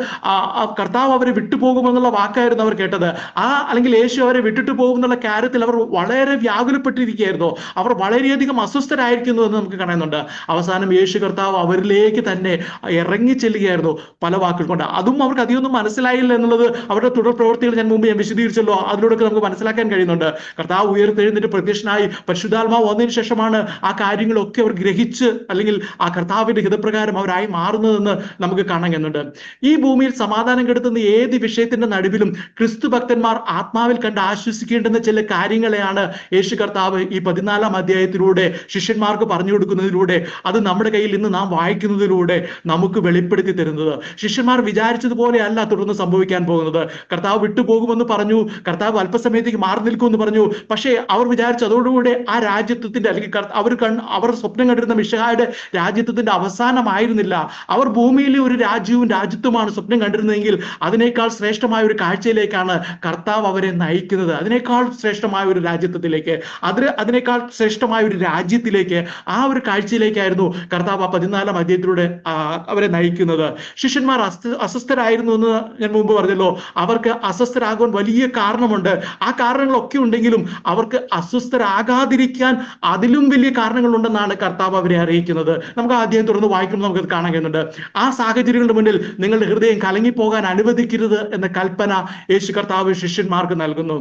കർത്താവ് അവരെ വിട്ടുപോകുമെന്നുള്ള വാക്കായിരുന്നു അവർ കേട്ടത്. ആ അല്ലെങ്കിൽ യേശു അവരെ വിട്ടിട്ട് പോകുമെന്നുള്ള കാര്യത്തിൽ അവർ വളരെ വ്യാകുലപ്പെട്ടിരിക്കുകയായിരുന്നു. അവർ വളരെയധികം അസ്വസ്ഥരായിരിക്കുന്നു എന്ന് നമുക്ക് കാണുന്നുണ്ട്. അവസാനം യേശു കർത്താവ് അവരിലേക്ക് തന്നെ ഇറങ്ങി ചെല്ലുകയായിരുന്നു പല വാക്കുകൾ കൊണ്ട്. അതും അവർക്ക് അധികമൊന്നും മനസ്സിലായില്ല എന്നുള്ളത് അവരുടെ തുടർ പ്രവൃത്തികൾ ഞാൻ മുമ്പ് ഞാൻ വിശദീകരിച്ചല്ലോ. അതിലൂടെ നമുക്ക് മനസ്സിലാക്കാൻ കഴിയുന്നുണ്ട്. കർത്താവ് ഉയർത്തെഴുന്നിട്ട് പ്രത്യക്ഷനായി പരിശുദ്ധാത്മാവ് വന്നതിന് ശേഷമാണ് ആ കാര്യങ്ങളൊക്കെ അവർ ഗ്രഹിച്ച് അല്ലെങ്കിൽ ആ കർത്താവിന്റെ ഹിതപ്രകാരം അവരായി മാറുന്നതെന്ന് നമുക്ക് കാണാൻ കഴിയുന്നുണ്ട്. ഈ ഭൂമിയിൽ സമാധാനം കെടുത്തുന്ന ഏത് വിഷയത്തിന്റെ നടുവിലും ക്രിസ്തു ഭക്തന്മാർ ആത്മാവിൽ കണ്ട് ആശ്വസിക്കേണ്ടുന്ന ചില കാര്യങ്ങളെയാണ് യേശു കർത്താവ് ഈ പതിനാലാം അധ്യായത്തിലൂടെ ശിഷ്യന്മാർക്ക് പറഞ്ഞു കൊടുക്കുന്നതിലൂടെ അത് നമ്മുടെ കയ്യിൽ ഇന്ന് നാം വായിക്കുന്നതിലൂടെ നമുക്ക് വെളിപ്പെടുത്തി തരുന്നത്. ശിഷ്യന്മാർ വിചാരിച്ചതുപോലെയല്ല തുടർന്ന് സംഭവിക്കാൻ പോകുന്നത്. കർത്താവ് വിട്ടുപോകുമെന്ന് പറഞ്ഞു. കർത്താവ് അല്പസമയത്തേക്ക് മാറി നിൽക്കുമെന്ന് പറഞ്ഞു. പക്ഷേ അവർ വിചാരിച്ചു അതോടുകൂടെ ആ രാജ്യത്വത്തിന്റെ അല്ലെങ്കിൽ അവർ കൺ അവർ സ്വപ്നം കണ്ടിരുന്ന മിഷഹായുടെ രാജ്യത്വത്തിന്റെ അവസാനമായിരുന്നില്ല. അവർ ഭൂമിയിലെ ഒരു രാജ്യവും രാജ്യത്വമാണ് സ്വപ്നം കണ്ടിരുന്നതെങ്കിൽ അതിനേക്കാൾ ശ്രേഷ്ഠമായ ഒരു കാഴ്ചയിലേക്കാണ് കർത്താവ് അവരെ നയിക്കുന്നത്. അതിനേക്കാൾ ശ്രേഷ്ഠമായ ഒരു രാജ്യത്വത്തിലേക്ക് അതിന് അതിനേക്കാൾ ശ്രേഷ്ഠമായ ഒരു രാജ്യത്തിലേക്ക് ആ ഒരു കാഴ്ചയിലേക്കായിരുന്നു കർത്താവ് ആ പതിനാലാം അധ്യായത്തിലൂടെ അവരെ നയിക്കുന്നത്. ശിഷ്യന്മാർ അസ്വ അസ്വസ്ഥരായിരുന്നു എന്ന് ഞാൻ മുമ്പ് പറഞ്ഞല്ലോ. അവർക്ക് അസ്വസ്ഥരാകുവാൻ വലിയ കാരണമുണ്ട്. ആ കാരണങ്ങളൊക്കെ ഉണ്ടെങ്കിലും അവർക്ക് അസ്വസ്ഥരാകാതിരിക്കാൻ അതിലും വലിയ കാരണങ്ങളുണ്ടെന്നാണ് കർത്താവ് അവരെ അറിയിക്കുന്നത്. നമുക്ക് ആദ്യം തുറന്ന് വായിക്കുമ്പോൾ നമുക്ക് കാണാൻ കഴിയുന്നുണ്ട്. ആ സാഹചര്യങ്ങളുടെ മുന്നിൽ നിങ്ങളുടെ ഹൃദയം കലങ്ങിപ്പോകാൻ അനുവദിക്കരുത് എന്ന കൽപ്പന യേശു കർത്താവ് ശിഷ്യന്മാർക്ക് നൽകുന്നു.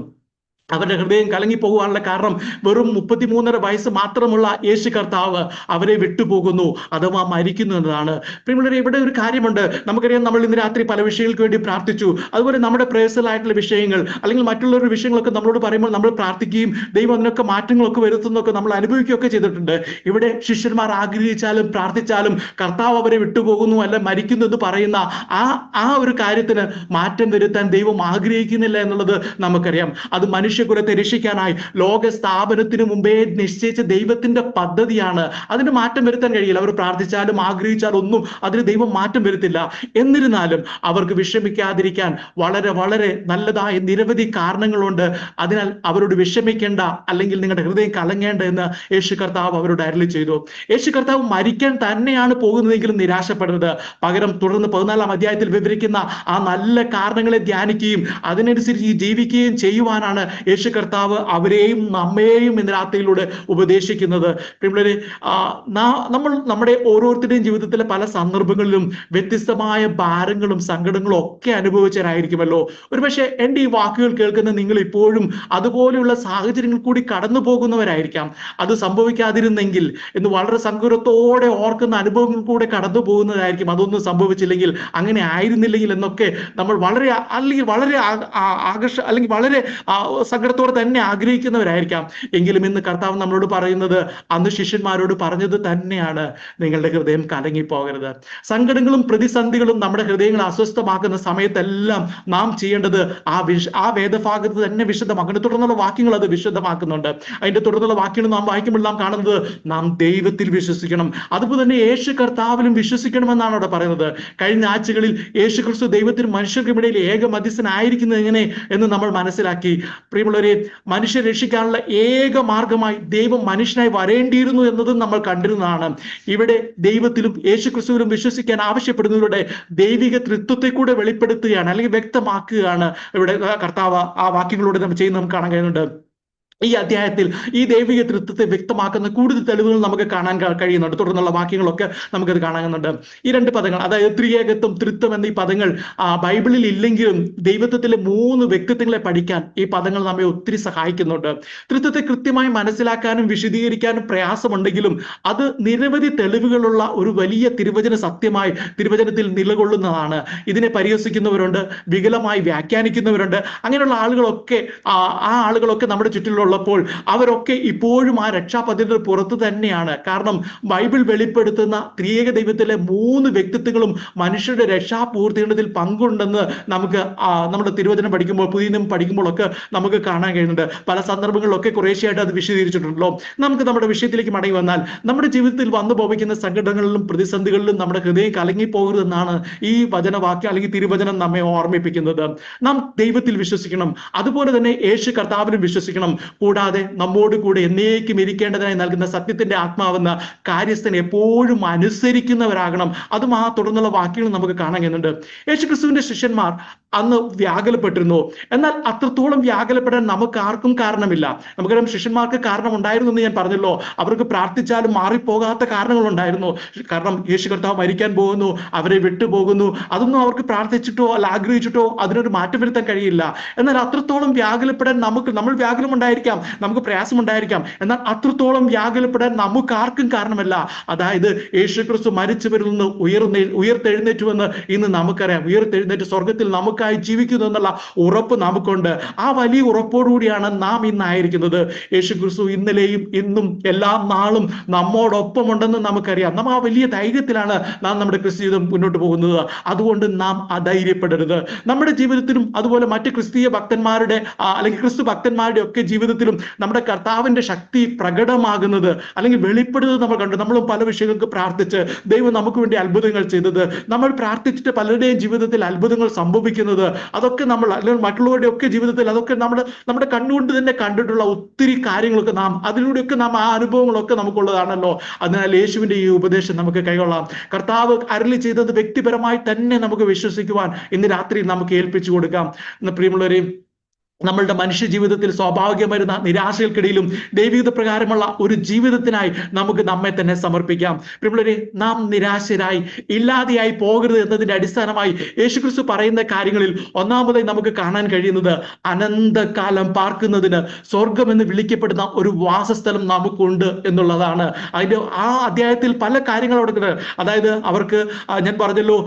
അവരുടെ ഹൃദയം കലങ്ങിപ്പോകാനുള്ള കാരണം വെറും മുപ്പത്തിമൂന്നര വയസ്സ് മാത്രമുള്ള യേശു കർത്താവ് അവരെ വിട്ടുപോകുന്നു അഥവാ മരിക്കുന്നു എന്നതാണ്. പ്രിയമുള്ളവരെ ഇവിടെ ഒരു കാര്യമുണ്ട്. നമുക്കറിയാം നമ്മൾ ഇന്ന് രാത്രി പല വിഷയങ്ങൾക്ക് വേണ്ടി പ്രാർത്ഥിച്ചു. അതുപോലെ നമ്മുടെ പേഴ്സണൽ വിഷയങ്ങൾ അല്ലെങ്കിൽ മറ്റുള്ളവരുടെ വിഷയങ്ങളൊക്കെ നമ്മളോട് പറയുമ്പോൾ നമ്മൾ പ്രാർത്ഥിക്കുകയും ദൈവം അതിനൊക്കെ മാറ്റങ്ങളൊക്കെ വരുത്തുന്നൊക്കെ നമ്മൾ അനുഭവിക്കുകയൊക്കെ ചെയ്തിട്ടുണ്ട്. ഇവിടെ ശിഷ്യന്മാർ ആഗ്രഹിച്ചാലും പ്രാർത്ഥിച്ചാലും കർത്താവ് അവരെ വിട്ടുപോകുന്നു അല്ല മരിക്കുന്നു എന്ന് പറയുന്ന ആ ആ ഒരു കാര്യത്തിന് മാറ്റം വരുത്താൻ ദൈവം ആഗ്രഹിക്കുന്നില്ല എന്നുള്ളത് നമുക്കറിയാം. അത് മനുഷ്യ മനുഷ്യകുലത്തെ രക്ഷിക്കാനായി ലോക സ്ഥാപനത്തിന് മുമ്പേ നിശ്ചയിച്ച ദൈവത്തിന്റെ പദ്ധതിയാണ്. അതിന് മാറ്റം വരുത്താൻ കഴിയില്ല. അവർ പ്രാർത്ഥിച്ചാലും ആഗ്രഹിച്ചാലും ഒന്നും അതിന് ദൈവം മാറ്റം വരുത്തില്ല. എന്നിരുന്നാലും അവർക്ക് വിഷമിക്കാതിരിക്കാൻ വളരെ വളരെ നല്ലതായ നിരവധി കാരണങ്ങളുണ്ട്. അതിനാൽ അവരോട് വിഷമിക്കേണ്ട അല്ലെങ്കിൽ നിങ്ങളുടെ ഹൃദയം കലങ്ങേണ്ട എന്ന് യേശു കർത്താവ് അവരോട് അരളി ചെയ്തു. യേശു കർത്താവ് മരിക്കാൻ തന്നെയാണ് പോകുന്നതെങ്കിലും നിരാശപ്പെടരുത് പകരം തുടർന്ന് പതിനാലാം അധ്യായത്തിൽ വിവരിക്കുന്ന ആ നല്ല കാരണങ്ങളെ ധ്യാനിക്കുകയും അതിനനുസരിച്ച് ജീവിക്കുകയും ചെയ്യുവാനാണ് യേശു കർത്താവ് അവരെയും നമ്മയെയും ഇന്ന് രാത്രിയിലൂടെ ഉപദേശിക്കുന്നത്. പ്രിയമുള്ളവരെ, നമ്മൾ നമ്മുടെ ഓരോരുത്തരുടെയും ജീവിതത്തിലെ പല സന്ദർഭങ്ങളിലും വ്യത്യസ്തമായ ഭാരങ്ങളും സങ്കടങ്ങളും ഒക്കെ അനുഭവിച്ചവരായിരിക്കുമല്ലോ. ഒരുപക്ഷെ എന്റെ ഈ വാക്കുകൾ കേൾക്കുന്ന നിങ്ങൾ ഇപ്പോഴും അതുപോലെയുള്ള സാഹചര്യങ്ങൾ കൂടി കടന്നു പോകുന്നവരായിരിക്കാം. അത് സംഭവിക്കാതിരുന്നെങ്കിൽ എന്ന് വളരെ സങ്കടത്തോടെ ഓർക്കുന്ന അനുഭവങ്ങൾ കൂടെ കടന്നു പോകുന്നതായിരിക്കും. അതൊന്നും സംഭവിച്ചില്ലെങ്കിൽ അങ്ങനെ ആയിരുന്നില്ലെങ്കിൽ എന്നൊക്കെ നമ്മൾ വളരെ അല്ലെങ്കിൽ വളരെ ആകർഷ അല്ലെങ്കിൽ വളരെ സങ്കടത്തോടെ തന്നെ ആഗ്രഹിക്കുന്നവരായിരിക്കാം. എങ്കിലും ഇന്ന് കർത്താവ് നമ്മളോട് പറയുന്നത് അന്ന് ശിഷ്യന്മാരോട് പറഞ്ഞത് തന്നെയാണ് നിങ്ങളുടെ ഹൃദയം കലങ്ങി പോകരുത് സങ്കടങ്ങളും പ്രതിസന്ധികളും നമ്മുടെ ഹൃദയങ്ങളെ അസ്വസ്ഥമാക്കുന്ന സമയത്തെല്ലാം നാം ചെയ്യേണ്ടത് ആ വിശ ആ വേദഭാഗത്ത് തന്നെ വിശദമാക്കുന്നു തുടർന്നുള്ള വാക്യങ്ങൾ അത് വിശദമാക്കുന്നുണ്ട് അതിന്റെ തുടർന്നുള്ള വാക്യങ്ങൾ നാം വായിക്കുമ്പോൾ നാം കാണുന്നത് നാം ദൈവത്തിൽ വിശ്വസിക്കണം. അതുപോലെ തന്നെ യേശു കർത്താവിലും വിശ്വസിക്കണമെന്നാണ് അവിടെ പറയുന്നത്. കഴിഞ്ഞ ആഴ്ചകളിൽ യേശു ക്രിസ്തു ദൈവത്തിനും മനുഷ്യർക്കുമിടയിൽ ഏക മധ്യസ്ഥനായിരിക്കുന്നത് എങ്ങനെ എന്ന് നമ്മൾ മനസ്സിലാക്കി. പ്രിയമുള്ളവരെ മനുഷ്യ രക്ഷിക്കാനുള്ള ഏക മാർഗമായി ദൈവം മനുഷ്യനായി വരേണ്ടിയിരുന്നു എന്നതും നമ്മൾ കണ്ടിരുന്നതാണ്. ഇവിടെ ദൈവത്തിലും യേശു ക്രിസ്തുവിലും വിശ്വസിക്കാൻ ആവശ്യപ്പെടുന്നവരുടെ ദൈവിക തൃത്വത്തെ കൂടെ വെളിപ്പെടുത്തുകയാണ് അല്ലെങ്കിൽ വ്യക്തമാക്കുകയാണ് ഇവിടെ കർത്താവ് ആ വാക്യങ്ങളോട് നമ്മൾ ചെയ്യുന്ന നമുക്ക് കാണാൻ കഴിയുന്നുണ്ട്. ഈ അധ്യായത്തിൽ ഈ ദൈവിക തൃത്വത്തെ വ്യക്തമാക്കുന്ന കൂടുതൽ തെളിവുകൾ നമുക്ക് കാണാൻ കഴിയുന്നുണ്ട്. തുടർന്നുള്ള വാക്യങ്ങളൊക്കെ നമുക്കത് കാണാകുന്നുണ്ട് ഈ രണ്ട് പദങ്ങൾ അതായത് ത്രിയേകത്വം തൃത്വം എന്നീ പദങ്ങൾ ബൈബിളിൽ ഇല്ലെങ്കിലും ദൈവത്വത്തിലെ മൂന്ന് വ്യക്തിത്വങ്ങളെ പഠിക്കാൻ ഈ പദങ്ങൾ നമ്മെ ഒത്തിരി സഹായിക്കുന്നുണ്ട്. തൃത്വത്തെ കൃത്യമായി മനസ്സിലാക്കാനും വിശദീകരിക്കാനും പ്രയാസമുണ്ടെങ്കിലും അത് നിരവധി തെളിവുകളുള്ള ഒരു വലിയ തിരുവചന സത്യമായി തിരുവചനത്തിൽ നിലകൊള്ളുന്നതാണ്. ഇതിനെ പരിഹസിക്കുന്നവരുണ്ട് വികലമായി വ്യാഖ്യാനിക്കുന്നവരുണ്ട്. അങ്ങനെയുള്ള ആളുകളൊക്കെ ആ ആളുകളൊക്കെ നമ്മുടെ ചുറ്റിലുള്ളപ്പോൾ അവരൊക്കെ ഇപ്പോഴും ആ രക്ഷാപദ്ധതിയുടെ പുറത്ത് തന്നെയാണ്. കാരണം ബൈബിൾ വെളിപ്പെടുത്തുന്ന ത്രിയേക ദൈവത്തിലെ മൂന്ന് വ്യക്തിത്വങ്ങളും മനുഷ്യരുടെ രക്ഷാപൂർത്തിയുള്ളതിൽ പങ്കുണ്ടെന്ന് നമുക്ക് നമ്മുടെ തിരുവചനം പഠിക്കുമ്പോൾ പുതിയ നിയമം പഠിക്കുമ്പോഴൊക്കെ നമുക്ക് കാണാൻ കഴിയുന്നുണ്ട്. പല സന്ദർഭങ്ങളിലൊക്കെ കുറേശ്ശെയായിട്ട് അത് വിശദീകരിച്ചിട്ടുണ്ടല്ലോ. നമുക്ക് നമ്മുടെ വിഷയത്തിലേക്ക് മടങ്ങി വന്നാൽ നമ്മുടെ ജീവിതത്തിൽ വന്നു ഭവിക്കുന്ന സങ്കടങ്ങളിലും പ്രതിസന്ധികളിലും നമ്മുടെ ഹൃദയം കലങ്ങി പോകരുതെന്നാണ് ഈ വചനവാക്യം അല്ലെങ്കിൽ തിരുവചനം നമ്മെ ഓർമ്മിപ്പിക്കുന്നത്. നാം ദൈവത്തിൽ വിശ്വസിക്കണം. അതുപോലെ തന്നെ യേശു കർത്താവിലും വിശ്വസിക്കണം. കൂടാതെ നമ്മോട് കൂടെ എന്നേക്കും ഇരിക്കേണ്ടതിനായി നൽകുന്ന സത്യത്തിന്റെ ആത്മാവെന്ന കാര്യസ്ഥൻ എപ്പോഴും അനുസരിക്കുന്നവരാകണം. അതും ആ തുടർന്നുള്ള വാക്യങ്ങൾ നമുക്ക് കാണാൻ കഴിയുന്നുണ്ട്. യേശു ക്രിസ്തുവിന്റെ ശിഷ്യന്മാർ അന്ന് വ്യാകുലപ്പെട്ടിരുന്നു. എന്നാൽ അത്രത്തോളം വ്യാകുലപ്പെടാൻ നമുക്ക് ആർക്കും കാരണമില്ല. നമുക്കറിയാം ശിഷ്യന്മാർക്ക് കാരണം ഉണ്ടായിരുന്നു എന്ന് ഞാൻ പറഞ്ഞല്ലോ. അവർക്ക് പ്രാർത്ഥിച്ചാലും മാറിപ്പോകാത്ത കാരണങ്ങളുണ്ടായിരുന്നു കാരണം യേശു കർത്താവ് മരിക്കാൻ പോകുന്നു അവരെ വിട്ടുപോകുന്നു അതൊന്നും അവർക്ക് പ്രാർത്ഥിച്ചിട്ടോ അല്ല ആഗ്രഹിച്ചിട്ടോ അതിനൊരു മാറ്റം വരുത്താൻ കഴിയില്ല. എന്നാൽ അത്രത്തോളം വ്യാകുലപ്പെടാൻ നമുക്ക് നമ്മൾ വ്യാകുലം ഉണ്ടായിരിക്കാം നമുക്ക് പ്രയാസം ഉണ്ടായിരിക്കാം എന്നാൽ അത്രത്തോളം വ്യാകുലപ്പെടാൻ നമുക്ക് ആർക്കും കാരണമല്ല. അതായത് യേശു ക്രിസ്തു മരിച്ചവരിൽ നിന്ന് ഉയർന്നെ ഉയർത്തെഴുന്നേറ്റുവെന്ന് ഇന്ന് നമുക്കറിയാം. ഉയർത്തെഴുന്നേറ്റ് സ്വർഗത്തിൽ നമുക്കായി ജീവിക്കുന്നു എന്നുള്ള ഉറപ്പ് നമുക്കുണ്ട്. ആ വലിയ ഉറപ്പോടുകൂടിയാണ് നാം ഇന്നായിരിക്കുന്നത്. യേശു ക്രിസ്തു ഇന്നലെയും ഇന്നും എല്ലാ നാളും നമ്മോടൊപ്പമുണ്ടെന്ന് നമുക്കറിയാം. നാം ആ വലിയ ധൈര്യത്തിലാണ് നാം നമ്മുടെ ക്രിസ്തു ജീവിതം മുന്നോട്ട് പോകുന്നത്. അതുകൊണ്ട് നാം അധൈര്യപ്പെടരുത്. നമ്മുടെ ജീവിതത്തിലും അതുപോലെ മറ്റ് ക്രിസ്തീയ ഭക്തന്മാരുടെ അല്ലെങ്കിൽ ക്രിസ്തു ഭക്തന്മാരുടെ ഒക്കെ ജീവിതത്തിലും നമ്മുടെ കർത്താവിന്റെ ശക്തി പ്രകടമാകുന്നത് അല്ലെങ്കിൽ വെളിപ്പെടുന്നത് നമ്മൾ കണ്ടു. നമ്മളും പല വിഷയങ്ങൾക്ക് പ്രാർത്ഥിച്ച് ദൈവം നമുക്ക് വേണ്ടി അത്ഭുതങ്ങൾ ചെയ്തത്. നമ്മൾ പ്രാർത്ഥിച്ചിട്ട് പലരുടെയും ജീവിതത്തിൽ അത്ഭുതങ്ങൾ സംഭവിക്കുന്നത്. അതൊക്കെ നമ്മൾ അല്ലെങ്കിൽ മറ്റുള്ളവരുടെ ഒക്കെ ജീവിതത്തിൽ അതൊക്കെ നമ്മൾ നമ്മുടെ കണ്ണുകൊണ്ട് തന്നെ കണ്ടിട്ടുള്ള ഒത്തിരി കാര്യങ്ങളൊക്കെ നാം അതിലൂടെയൊക്കെ നാം ആ അനുഭവങ്ങളൊക്കെ നമുക്കുള്ളതാണല്ലോ. അതിനാൽ യേശുവിന്റെ ഈ ഉപദേശം നമുക്ക് കൈകൊള്ളാം. കർത്താവ് അരളി ചെയ്തത് വ്യക്തിപരമായി തന്നെ നമുക്ക് വിശ്വസിക്കുവാൻ ഇന്ന് രാത്രി നമുക്ക് ഏൽപ്പിച്ചു കൊടുക്കാം. പ്രിയമുള്ളവരെയും പ്രിയമുള്ളവരെ നമ്മളുടെ മനുഷ്യ ജീവിതത്തിൽ സ്വാഭാവികം വരുന്ന നിരാശകൾക്കിടയിലും ദൈവികത പ്രകാരമുള്ള ഒരു ജീവിതത്തിനായി നമുക്ക് നമ്മെ തന്നെ സമർപ്പിക്കാം. പ്രിയമുള്ളവരെ നാം നിരാശരായി ഇല്ലാതെയായി പോകരുത് എന്നതിന്റെ അടിസ്ഥാനമായി യേശുക്രിസ്തു പറയുന്ന കാര്യങ്ങളിൽ ഒന്നാമതായി നമുക്ക് കാണാൻ കഴിയുന്നത് അനന്തകാലം പാർക്കുന്നതിന് സ്വർഗം എന്ന് വിളിക്കപ്പെടുന്ന ഒരു വാസസ്ഥലം നമുക്കുണ്ട് എന്നുള്ളതാണ്. അതിന്റെ ആ അധ്യായത്തിൽ പല കാര്യങ്ങൾ അവിടെ അതായത് അവർക്ക് ഞാൻ പറഞ്ഞല്ലോ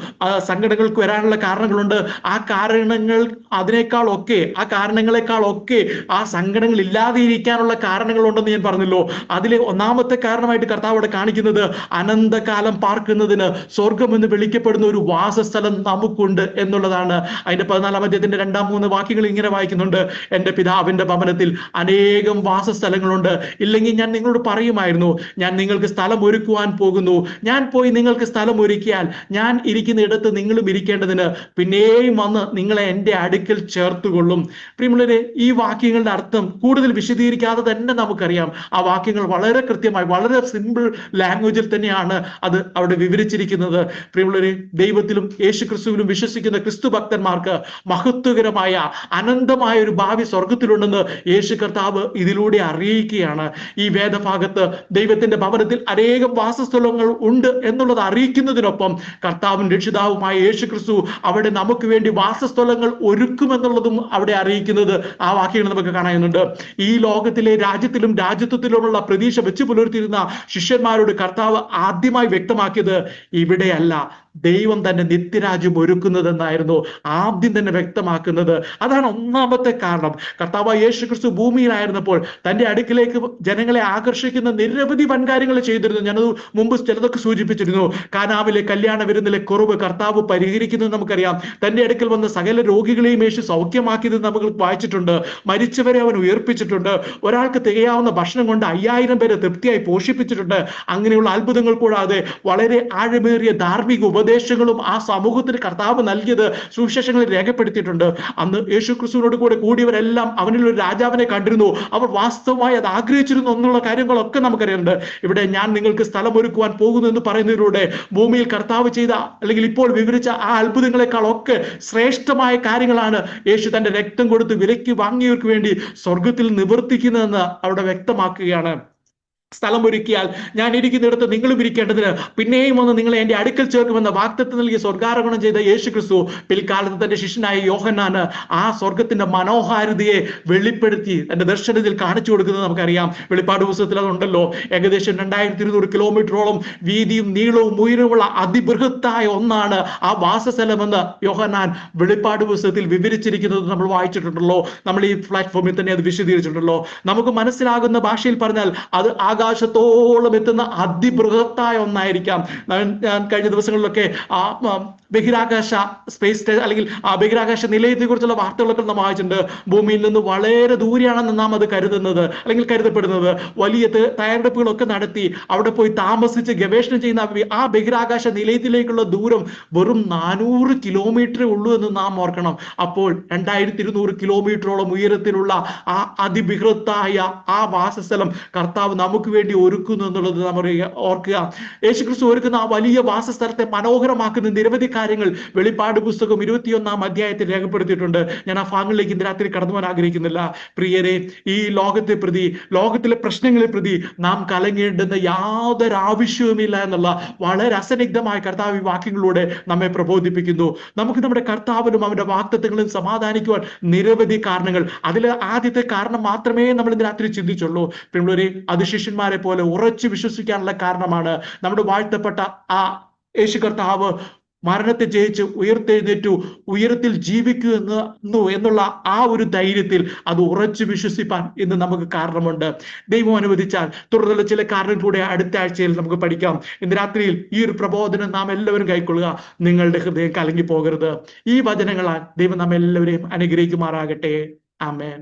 സംഘടനകൾക്ക് വരാനുള്ള കാരണങ്ങളുണ്ട്. ആ കാരണങ്ങൾ അതിനേക്കാളൊക്കെ ആ കാരണങ്ങൾ സങ്കടങ്ങളെക്കാൾ ഒക്കെ ആ സങ്കടങ്ങൾ ഇല്ലാതെ ഇരിക്കാനുള്ള കാരണങ്ങളുണ്ടെന്ന് ഞാൻ പറഞ്ഞല്ലോ. അതിലെ ഒന്നാമത്തെ കാരണമായിട്ട് കർത്താവ് അവിടെ കാണിക്കുന്നത് അനന്തകാലം പാർക്കുന്നതിന് സ്വർഗം എന്ന് വിളിക്കപ്പെടുന്ന ഒരു വാസസ്ഥലം നമുക്കുണ്ട് എന്നുള്ളതാണ്. അതിന്റെ പതിനാലാം അധ്യായത്തിന്റെ രണ്ടാം മൂന്ന് വാക്യങ്ങൾ ഇങ്ങനെ വായിക്കുന്നുണ്ട്. എന്റെ പിതാവിന്റെ ഭവനത്തിൽ അനേകം വാസസ്ഥലങ്ങളുണ്ട്. ഇല്ലെങ്കിൽ ഞാൻ നിങ്ങളോട് പറയുമായിരുന്നു ഞാൻ നിങ്ങൾക്ക് സ്ഥലം ഒരുക്കുവാൻ പോകുന്നു. ഞാൻ പോയി നിങ്ങൾക്ക് സ്ഥലം ഒരുക്കിയാൽ ഞാൻ ഇരിക്കുന്ന ഇടത്ത് നിങ്ങളും ഇരിക്കേണ്ടതിന് പിന്നെയും വന്ന് നിങ്ങളെ എന്റെ അടുക്കൽ ചേർത്തുകൊള്ളും. പ്രിയമുള്ളവരെ ഈ വാക്യങ്ങളുടെ അർത്ഥം കൂടുതൽ വിശദീകരിക്കാതെ തന്നെ നമുക്കറിയാം. ആ വാക്യങ്ങൾ വളരെ കൃത്യമായി വളരെ സിമ്പിൾ ലാംഗ്വേജിൽ തന്നെയാണ് അത് അവിടെ വിവരിച്ചിരിക്കുന്നത്. പ്രിയമുള്ളവരെ ദൈവത്തിലും യേശു ക്രിസ്തുവിലും വിശ്വസിക്കുന്ന ക്രിസ്തു ഭക്തന്മാർക്ക് മഹത്വകരമായ അനന്തമായ ഒരു ഭാവി സ്വർഗത്തിലുണ്ടെന്ന് യേശു കർത്താവ് ഇതിലൂടെ അറിയിക്കുകയാണ്. ഈ വേദഭാഗത്ത് ദൈവത്തിന്റെ ഭവനത്തിൽ അനേകം വാസസ്ഥലങ്ങൾ ഉണ്ട് എന്നുള്ളത് അറിയിക്കുന്നതിനൊപ്പം കർത്താവും രക്ഷിതാവുമായ യേശു ക്രിസ്തു അവിടെ നമുക്ക് വേണ്ടി വാസസ്ഥലങ്ങൾ ഒരുക്കുമെന്നുള്ളതും അവിടെ അറിയിക്കുന്നത് ആ വാക്യങ്ങൾ നമുക്ക് കാണാനുണ്ട്. ഈ ലോകത്തിലെ രാജ്യത്തിലും രാജ്യത്വത്തിലുമുള്ള പ്രതീക്ഷ വെച്ച് പുലർത്തിയിരുന്ന ശിഷ്യന്മാരോട് കർത്താവ് ആദ്യമായി വ്യക്തമാക്കിയത് ഇവിടെയല്ല. ദൈവം തന്നെ നിത്യരാജ്യം ഒരുക്കുന്നത് ഒരുക്കുന്നതെന്നായിരുന്നു ആദ്യം തന്നെ വ്യക്തമാക്കുന്നത്. അതാണ് ഒന്നാമത്തെ കാരണം. കർത്താവ് യേശു ക്രിസ്തു ഭൂമിയിലായിരുന്നപ്പോൾ തന്റെ അടുക്കിലേക്ക് ജനങ്ങളെ ആകർഷിക്കുന്ന നിരവധി വൻകാര്യങ്ങൾ ചെയ്തിരുന്നു. ഞാനത് മുമ്പ് ചിലതൊക്കെ സൂചിപ്പിച്ചിരുന്നു. കാനാവിലെ കല്യാണ വിരുന്നിലെ കുറവ് കർത്താവ് പരിഹരിക്കുന്നത് നമുക്കറിയാം. തന്റെ അടുക്കൽ വന്ന സകല രോഗികളെയും യേശു സൗഖ്യമാക്കിയത് നമുക്ക് വായിച്ചിട്ടുണ്ട്. മരിച്ചവരെ അവൻ ഉയർപ്പിച്ചിട്ടുണ്ട്. ഒരാൾക്ക് തികയാവുന്ന ഭക്ഷണം കൊണ്ട് അയ്യായിരം പേരെ തൃപ്തിയായി പോഷിപ്പിച്ചിട്ടുണ്ട്. അങ്ങനെയുള്ള അത്ഭുതങ്ങൾ കൂടാതെ വളരെ ആഴമേറിയ ധാർമ്മിക ഉപദേശങ്ങളും ആ സമൂഹത്തിന് കർത്താവ് നൽകിയത് സുവിശേഷങ്ങളിൽ രേഖപ്പെടുത്തിയിട്ടുണ്ട്. അന്ന് യേശു ക്രിസ്തുവിനോട് കൂടെ കൂടിയവരെല്ലാം അവനിൽ ഒരു രാജാവിനെ കണ്ടിരുന്നു. അവർ വാസ്തവമായി അത് ആഗ്രഹിച്ചിരുന്നു എന്നുള്ള കാര്യങ്ങളൊക്കെ നമുക്കറിയുന്നുണ്ട്. ഇവിടെ ഞാൻ നിങ്ങൾക്ക് സ്ഥലം ഒരുക്കുവാൻ പോകുന്നു എന്ന് പറയുന്നതിലൂടെ ഭൂമിയിൽ കർത്താവ് ചെയ്ത അല്ലെങ്കിൽ ഇപ്പോൾ വിവരിച്ച ആ അത്ഭുതങ്ങളെക്കാളൊക്കെ ശ്രേഷ്ഠമായ കാര്യങ്ങളാണ് യേശു തന്റെ രക്തം കൊടുത്ത് വിലയ്ക്ക് വാങ്ങിയവർക്ക് വേണ്ടി സ്വർഗത്തിൽ നിവർത്തിക്കുന്നതെന്ന് അവിടെ വ്യക്തമാക്കുകയാണ്. സ്ഥലം ഒരുക്കിയാൽ ഞാൻ ഇരിക്കുന്നിടത്ത് നിങ്ങളും ഇരിക്കേണ്ടതിന് പിന്നെയും വന്ന് നിങ്ങളെ എന്റെ അടുക്കൽ ചേർക്കുമെന്ന വാക്തത്വം നൽകി സ്വർഗാരോഹണം ചെയ്ത യേശു ക്രിസ്തു പിൽക്കാലത്ത് തന്റെ ശിഷ്യനായ യോഹന്നാന് ആ സ്വർഗത്തിന്റെ മനോഹാരിതയെ വെളിപ്പെടുത്തി തന്റെ ദർശനത്തിൽ കാണിച്ചു കൊടുക്കുന്നത് നമുക്കറിയാം. വെളിപ്പാട് പുസ്തകത്തിൽ അതുണ്ടല്ലോ. ഏകദേശം രണ്ടായിരത്തി ഇരുന്നൂറ് കിലോമീറ്ററോളം വീതിയും നീളവും ഉയരവുമുള്ള അതിബൃഹത്തായ ഒന്നാണ് ആ വാസസ്ഥലമെന്ന് യോഹന്നാൻ വെളിപ്പാട് പുസ്തകത്തിൽ വിവരിച്ചിരിക്കുന്നത് നമ്മൾ വായിച്ചിട്ടുണ്ടല്ലോ. നമ്മൾ ഈ പ്ലാറ്റ്ഫോമിൽ തന്നെ അത് വിശദീകരിച്ചിട്ടുണ്ടല്ലോ. നമുക്ക് മനസ്സിലാകുന്ന ഭാഷയിൽ പറഞ്ഞാൽ അത് ആകാശത്തോളം എത്തുന്ന അതിബൃഹത്തായ ഒന്നായിരിക്കാം. ഞാൻ കഴിഞ്ഞ ദിവസങ്ങളിലൊക്കെ ആ ബഹിരാകാശ സ്പേസ് അല്ലെങ്കിൽ ആ ബഹിരാകാശ നിലയത്തെ കുറിച്ചുള്ള വാർത്തകളൊക്കെ നമ്മൾ വായിച്ചിട്ടുണ്ട്. ഭൂമിയിൽ നിന്ന് വളരെ ദൂരെയാണെന്ന് നാം അത് കരുതുന്നത് അല്ലെങ്കിൽ കരുതപ്പെടുന്നത്. വലിയ തയ്യാറെടുപ്പുകളൊക്കെ നടത്തി അവിടെ പോയി താമസിച്ച് ഗവേഷണം ചെയ്യുന്ന ആ ബഹിരാകാശ നിലയത്തിലേക്കുള്ള ദൂരം വെറും നാനൂറ് കിലോമീറ്ററേ ഉള്ളൂ എന്ന് നാം ഓർക്കണം. അപ്പോൾ രണ്ടായിരത്തി ഇരുന്നൂറ് കിലോമീറ്ററോളം ഉയരത്തിലുള്ള ആ അതിബൃഹത്തായ ആ വാസസ്ഥലം കർത്താവ് നമുക്ക് വേണ്ടി ഒരുക്കുന്നു എന്നുള്ളത് നമ്മൾ ഓർക്കുക. യേശുക്രിസ്തു ഒരുക്കുന്ന ആ വലിയ വാസസ്ഥലത്തെ മനോഹരമാക്കുന്ന നിരവധി കാര്യങ്ങൾ വെളിപ്പാട് പുസ്തകം ഇരുപത്തിയൊന്നാം അധ്യായത്തിൽ രേഖപ്പെടുത്തിയിട്ടുണ്ട്. ഞാൻ ആ ഭാഗങ്ങളിലേക്ക് ഇന്ന് രാത്രി കടന്നു പോകാൻ ആഗ്രഹിക്കുന്നില്ല. പ്രിയരെ ഈ ലോകത്തെ പ്രതി ലോകത്തിലെ പ്രശ്നങ്ങളെ പ്രതി നാം കലങ്ങേണ്ടുന്ന യാതൊരു ആവശ്യവുമില്ല എന്നുള്ള വളരെ അസന്നിഗ്ധമായ കർത്താവ് ഈ വാക്യങ്ങളിലൂടെ നമ്മെ പ്രബോധിപ്പിക്കുന്നു. നമുക്ക് നമ്മുടെ കർത്താവിനും അവന്റെ വാക്തത്വങ്ങളും സമാധാനിക്കുവാൻ നിരവധി കാരണങ്ങൾ. അതിൽ ആദ്യത്തെ കാരണം മാത്രമേ നമ്മൾ ഇന്ന് രാത്രി ചിന്തിച്ചുള്ളൂ. പിള്ളേരെ അത് ശിഷ്യന്മാരെ പോലെ ഉറച്ചു വിശ്വസിക്കാനുള്ള കാരണമാണ് നമ്മുടെ വാഴ്ത്തപ്പെട്ട ആ യേശു കർത്താവ് മരണത്തെ ജയിച്ച് ഉയർത്തെഴുന്നേറ്റു ഉയരത്തിൽ ജീവിക്കുന്നു എന്നുള്ള ആ ഒരു ധൈര്യത്തിൽ അത് ഉറച്ചു വിശ്വസിപ്പാൻ ഇന്ന് നമുക്ക് കാരണമുണ്ട്. ദൈവം അനുവദിച്ചാൽ തുടർന്നുള്ള ചില കാരണം കൂടെ അടുത്ത ആഴ്ചയിൽ നമുക്ക് പഠിക്കാം. ഇന്ന് രാത്രിയിൽ ഈ ഒരു പ്രബോധനം നാം എല്ലാവരും കൈക്കൊള്ളുക. നിങ്ങളുടെ ഹൃദയം കലങ്ങി പോകരുത് ഈ വചനങ്ങളാൽ ദൈവം നാം എല്ലാവരെയും അനുഗ്രഹിക്കുമാറാകട്ടെ. ആമേൻ.